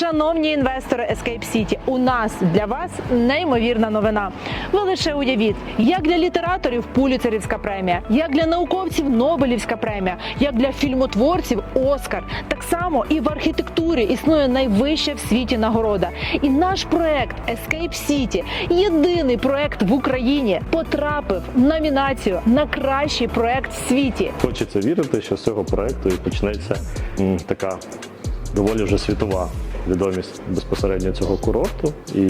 Шановні інвестори Escape City, у нас для вас неймовірна новина. Ви лише уявіть, як для літераторів Пуліцерівська премія, як для науковців Нобелівська премія, як для фільмотворців Оскар. Так само і в архітектурі існує найвища в світі нагорода. І наш проект Escape City, єдиний проект в Україні, потрапив в номінацію на кращий проект в світі. Хочеться вірити, що з цього проекту і почнеться така доволі вже світова відомість безпосередньо цього курорту. І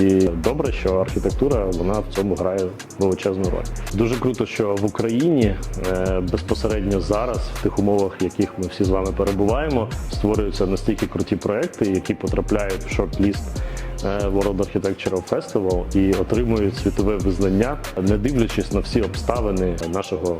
добре, що архітектура вона в цьому грає величезну роль. Дуже круто, що в Україні е, безпосередньо зараз, в тих умовах, в яких ми всі з вами перебуваємо, створюються настільки круті проекти, які потрапляють в шорт-ліст е, World Architectural Festival і отримують світове визнання, не дивлячись на всі обставини нашого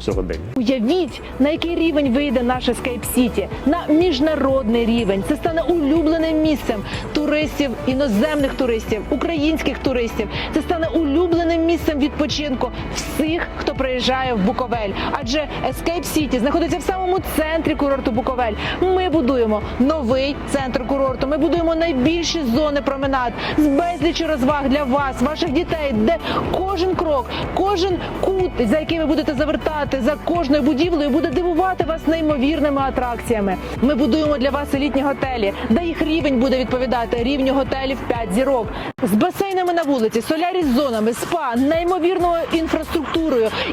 сьогодення. Уявіть, на який рівень вийде наш Escape City. на міжнародний рівень. Це стане улюбленим місцем туристів, іноземних туристів, українських туристів. Це стане улюбленим місцем відпочинку всіх, хто приїжджає в Буковель. Адже Escape City знаходиться в самому центрі курорту Буковель. Ми будуємо новий центр курорту. Ми будуємо найбільші зони променад з безлічі розваг для вас, ваших дітей, де кожен крок, кожен кут, за який ви будете завертати, за кожною будівлею буде дивувати вас неймовірними атракціями. Ми будуємо для вас елітні готелі, де їх рівень буде відповідати рівню готелів 5 зірок з басейнами на вулиці, солярі з зонами, спа, неймовірною інфраструктурою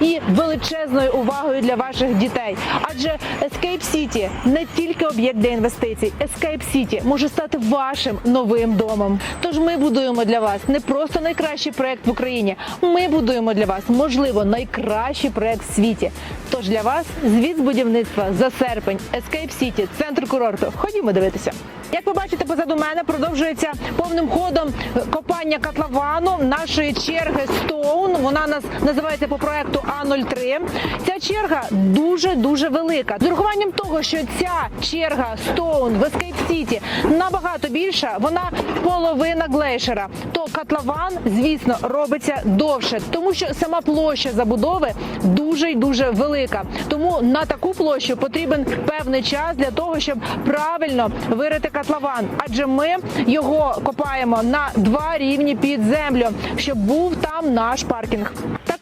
і величезною увагою для ваших дітей. Адже Escape City не тільки об'єкт для інвестицій. Escape City може стати вашим новим домом. Тож ми будуємо для вас не просто найкращий проект в Україні. Ми будуємо для вас, можливо, найкращий проект в світі. Тож для вас звіт з будівництва за серпень, Escape City, центр курорту. Ходімо дивитися. Як ви бачите, позаду мене продовжується повним ходом копання котловану нашої черги Stone. Вона нас називається по проекту А03. Ця черга дуже дуже велика. З урахуванням того, що ця черга Stone в Escape City набагато більша, вона половина глейшера. То котлован, звісно, робиться довше, тому що сама площа забудови дуже й дуже велика. Тому на таку площу потрібен певний час для того, щоб правильно вирити котлован. Адже ми його копаємо на два рівні під землю, щоб був там наш паркінг.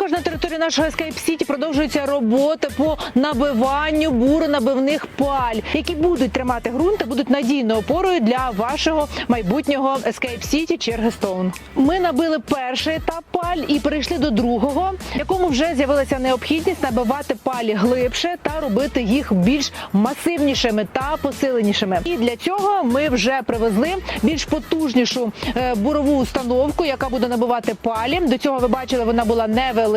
Також на території нашого Escape City продовжуються роботи по набиванню буронабивних паль, які будуть тримати ґрунт та будуть надійною опорою для вашого майбутнього Escape City Stone. Ми набили перший етап паль і перейшли до другого, якому вже з'явилася необхідність набивати палі глибше та робити їх більш масивнішими та посиленішими. І для цього ми вже привезли більш потужнішу е, бурову установку, яка буде набивати палі. До цього ви бачили, вона була невелика,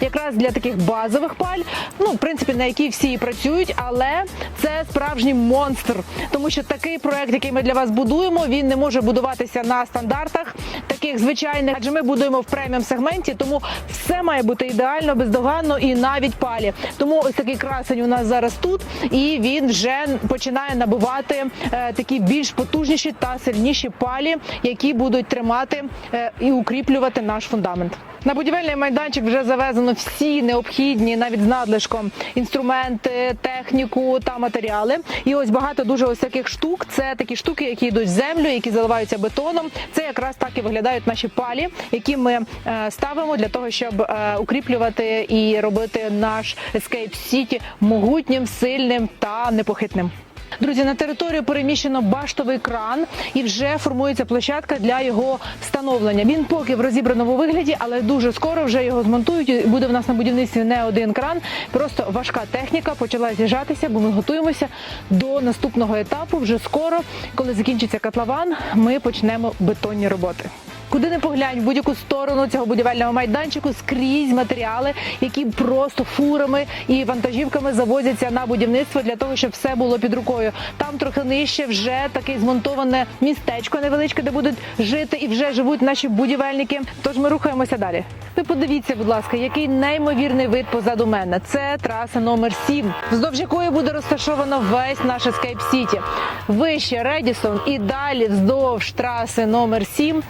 якраз для таких базових паль. Ну, в принципі, на якій всі працюють, але це справжній монстр, тому що такий проект, який ми для вас будуємо, він не може будуватися на стандартах таких звичайних, адже ми будуємо в преміум сегменті, тому все має бути ідеально, бездоганно і навіть палі. Тому ось такий красень у нас зараз тут, і він вже починає набувати е, такі більш потужніші та сильніші палі, які будуть тримати е, і укріплювати наш фундамент. На будівельний майданчик вже завезено всі необхідні, навіть з надлишком, інструменти, техніку та матеріали. І ось багато дуже ось таких штук. Це такі штуки, які йдуть в землю, які заливаються бетоном. Це якраз так і виглядають наші палі, які ми е, ставимо для того, щоб е, укріплювати і робити наш Escape City могутнім, сильним та непохитним. Друзі, на територію переміщено баштовий кран і вже формується площадка для його встановлення. Він поки в розібраному вигляді, але дуже скоро вже його змонтують. і Буде в нас на будівництві не один кран. Просто важка техніка почала з'їжджатися, бо ми готуємося до наступного етапу. Вже скоро, коли закінчиться котлован, ми почнемо бетонні роботи. Куди не поглянь, в будь-яку сторону цього будівельного майданчику скрізь матеріали, які просто фурами і вантажівками завозяться на будівництво для того, щоб все було під рукою. Там трохи нижче вже таке змонтоване містечко невеличке, де будуть жити і вже живуть наші будівельники. Тож ми рухаємося далі. Ви подивіться, будь ласка, який неймовірний вид позаду мене. Це траса номер 7, вздовж якої буде розташовано весь наш Escape City. Вище Редісон і далі вздовж траси номер 7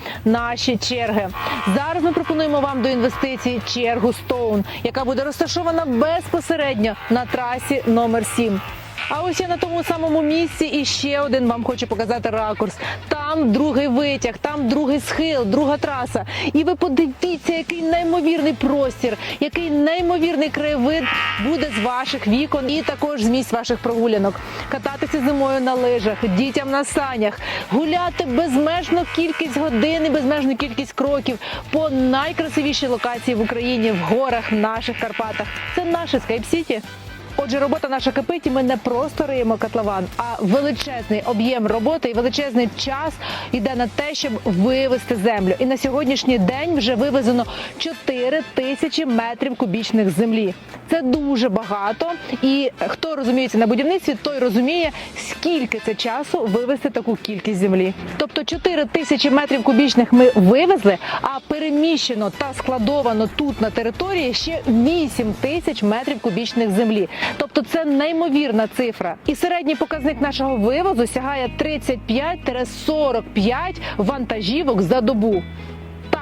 наші черги. Зараз ми пропонуємо вам до інвестицій чергу Stone, яка буде розташована безпосередньо на трасі номер 7. А ось я на тому самому місці і ще один вам хочу показати ракурс. Там другий витяг, там другий схил, друга траса. І ви подивіться, який неймовірний простір, який неймовірний краєвид буде з ваших вікон і також з місць ваших прогулянок. Кататися зимою на лижах, дітям на санях, гуляти безмежну кількість годин і безмежну кількість кроків по найкрасивішій локації в Україні в горах, наших Карпатах. Це наше Скайп Сіті. Отже, робота наша кипить, і ми не просто риємо котлован, а величезний об'єм роботи і величезний час йде на те, щоб вивести землю. І на сьогоднішній день вже вивезено 4 тисячі метрів кубічних землі. Це дуже багато. І хто розуміється на будівництві, той розуміє, скільки це часу вивезти таку кількість землі. Тобто 4 тисячі метрів кубічних ми вивезли, а переміщено та складовано тут на території ще 8 тисяч метрів кубічних землі. Тобто це неймовірна цифра. І середній показник нашого вивозу сягає 35-45 вантажівок за добу.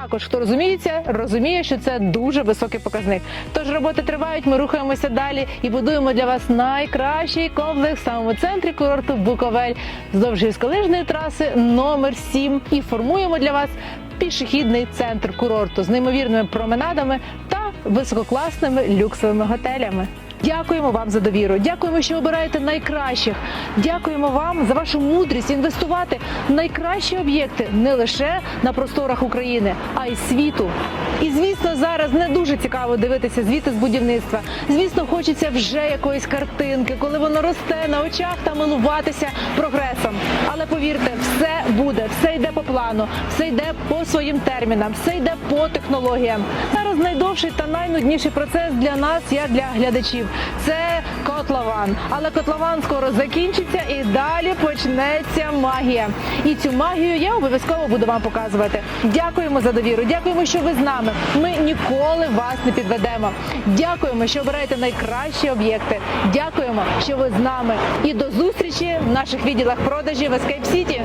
Також хто розуміється, розуміє, що це дуже високий показник. Тож роботи тривають. Ми рухаємося далі і будуємо для вас найкращий комплекс в самому центрі курорту Буковель вздовж гірськолижної траси номер 7 і формуємо для вас пішохідний центр курорту з неймовірними променадами та висококласними люксовими готелями. Дякуємо вам за довіру. Дякуємо, що обираєте найкращих. Дякуємо вам за вашу мудрість інвестувати в найкращі об'єкти не лише на просторах України, а й світу. І звісно, зараз не дуже цікаво дивитися звіти з будівництва. Звісно, хочеться вже якоїсь картинки, коли воно росте на очах та милуватися прогресом. Але повірте, все буде, все йде по плану, все йде по своїм термінам, все йде по технологіям. Зараз найдовший та найнудніший процес для нас, як для глядачів. Це котлован. Але котлован скоро закінчиться і далі почнеться магія. І цю магію я обов'язково буду вам показувати. Дякуємо за довіру. Дякуємо, що ви з нами. Ми ніколи вас не підведемо. Дякуємо, що обираєте найкращі об'єкти. Дякуємо, що ви з нами. І до зустрічі в наших відділах продажів Escape City.